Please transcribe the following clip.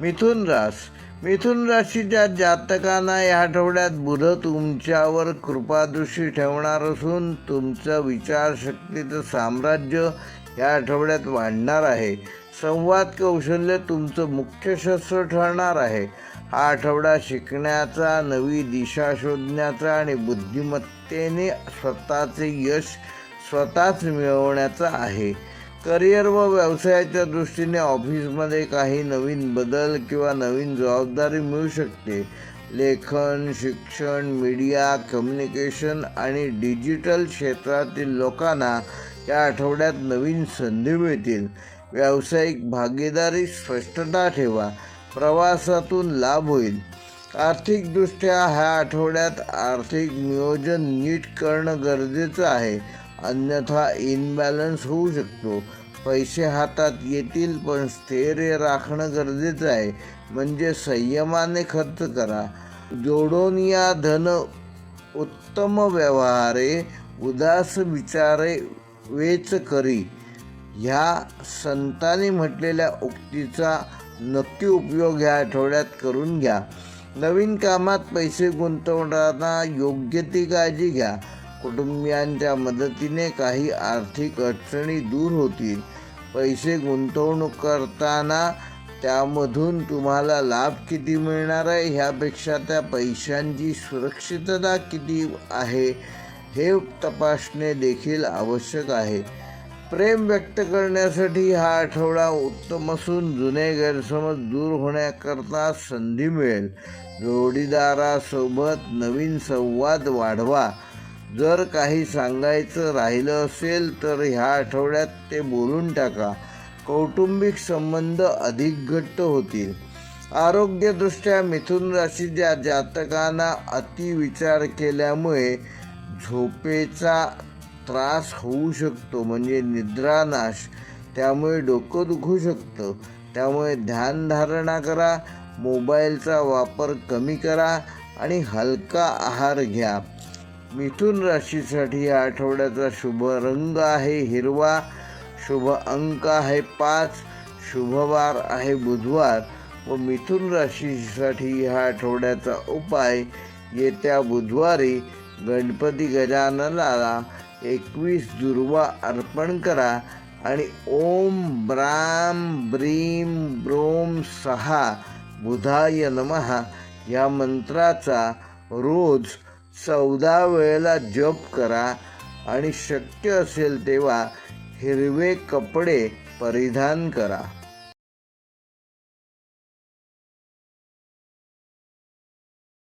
मिथुन रास. मिथुन राशीच्या जातकांना या आठवड्यात बुध तुमच्यावर कृपादृष्टी ठेवणार असून तुमचं विचारशक्तीचं साम्राज्य या आठवड्यात वाढणार आहे. संवाद कौशल्य तुमचं मुख्य शस्त्र ठरणार आहे. हा आठवडा शिकण्याचा नवी दिशा शोधण्याचा आणि बुद्धिमत्तेने स्वतःचे यश स्वतःच मिळवण्याचा आहे. करिअर व व्यवसायाच्या दृष्टीने ऑफिसमध्ये काही नवीन बदल किंवा नवीन जबाबदारी मिळू शकते. लेखन शिक्षण मीडिया कम्युनिकेशन आणि डिजिटल क्षेत्रातील लोकांना या आठवड्यात नवीन संधी मिळतील. व्यावसायिक भागीदारी स्पष्टता ठेवा. प्रवासातून लाभ होईल. आर्थिकदृष्ट्या ह्या आठवड्यात आर्थिक नियोजन नीट करणं गरजेचं आहे. अन्यथा इनबॅलन्स होऊ शकतो. पैसे हातात येतील पण स्थैर्य राखणं गरजेचं आहे. म्हणजे संयमाने खर्च करा. जोडून या धन उत्तम व्यवहारे उदास विचारे वेच करी. ह्या संतांनी म्हटलेल्या उक्तीचा नक्की उपयोग ह्या आठवड्यात करून घ्या. नवीन कामात पैसे गुंतवताना योग्य ती काळजी घ्या. कुटुंबियांच्या मदतीने काही आर्थिक अडचणी दूर होतील. पैसे गुंतवणूक करताना त्यामधून तुम्हाला लाभ किती मिळणार आहे? ह्यापेक्षा त्या पैशांची सुरक्षितता किती आहे? हे तपासणे देखील आवश्यक आहे. प्रेम व्यक्त करण्यासाठी हा आठवडा उत्तम असून जुने गैरसमज दूर होण्याकरता संधी मिळेल. जोडीदारासोबत नवीन संवाद वाढवा. जर काही सांगायचं राहिलं असेल तर ह्या आठवड्यात ते बोलून टाका. कौटुंबिक संबंध अधिक घट्ट होतील. आरोग्यदृष्ट्या मिथुन राशीच्या जातकांना अतिविचार केल्यामुळे झोपेचा त्रास होऊ शकतो म्हणजे निद्रानाश. त्यामुळे डोकं दुखू शकतं. त्यामुळे ध्यानधारणा करा मोबाईलचा वापर कमी करा आणि हलका आहार घ्या. मिथुन राशीसाठी या आठवड्याचा शुभ रंग आहे हिरवा शुभ अंक आहे पाच शुभवार आहे बुधवार. व मिथुन राशीसाठी ह्या आठवड्याचा उपाय येत्या बुधवारी गणपती गजाननाला एकवीस दुर्वा अर्पण करा आणि ओम ब्राम ब्रीम ब्रोम सहा बुधाय नमः या मंत्राचा रोज चौदा वेळेला जप करा आणि शक्य असेल तेव्हा हिरवे कपडे परिधान करा.